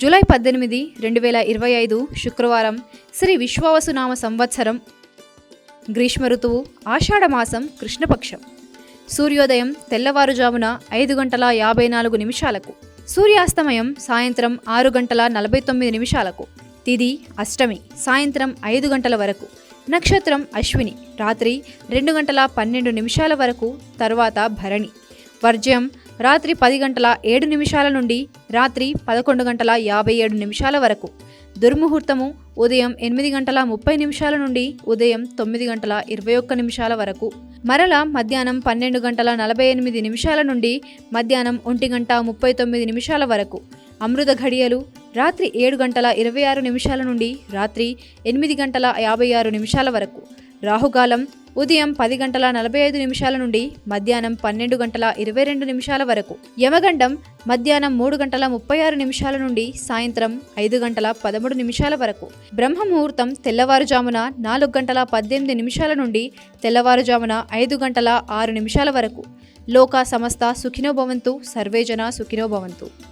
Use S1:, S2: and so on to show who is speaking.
S1: July పద్దెనిమిది రెండు వేల ఇరవై ఐదు శుక్రవారం శ్రీ విశ్వావసునామ సంవత్సరం గ్రీష్మ ఋతువు ఆషాఢమాసం కృష్ణపక్షం. సూర్యోదయం తెల్లవారుజామున ఐదు గంటల యాభై నాలుగు నిమిషాలకు సూర్యాస్తమయం సాయంత్రం ఆరు గంటల నలభై తొమ్మిది నిమిషాలకు తిది అష్టమి సాయంత్రం ఐదు గంటల వరకు నక్షత్రం అశ్విని రాత్రి రెండు గంటల పన్నెండు నిమిషాల వరకు తర్వాత భరణి. వర్జ్యం రాత్రి పది గంటల ఏడు నిమిషాల నుండి రాత్రి పదకొండు గంటల యాభై ఏడు నిమిషాల వరకు. దుర్ముహూర్తము ఉదయం ఎనిమిది గంటల ముప్పై నిమిషాల నుండి ఉదయం తొమ్మిది గంటల ఇరవై ఒక్క నిమిషాల వరకు. మరల మధ్యాహ్నం పన్నెండు గంటల నలభై ఎనిమిది నిమిషాల నుండి మధ్యాహ్నం ఒంటి గంట ముప్పై తొమ్మిది నిమిషాల వరకు. అమృత ఘడియలు రాత్రి ఏడు గంటల ఇరవై ఆరు నిమిషాల నుండి రాత్రి ఎనిమిది గంటల యాభై ఆరు నిమిషాల వరకు. రాహుకాలం ఉదయం పది గంటల నలభై ఐదు నిమిషాల నుండి మధ్యాహ్నం పన్నెండు గంటల ఇరవై రెండు నిమిషాల వరకు. యమగండం మధ్యాహ్నం మూడు గంటల ముప్పై ఆరు నిమిషాల నుండి సాయంత్రం ఐదు గంటల పదమూడు నిమిషాల వరకు. బ్రహ్మ ముహూర్తం తెల్లవారుజామున నాలుగు గంటల పద్దెనిమిది నిమిషాల నుండి తెల్లవారుజామున ఐదు గంటల ఆరు నిమిషాల వరకు. లోక సమస్త సుఖినో భవంతు సర్వేజన సుఖినో భవంతు.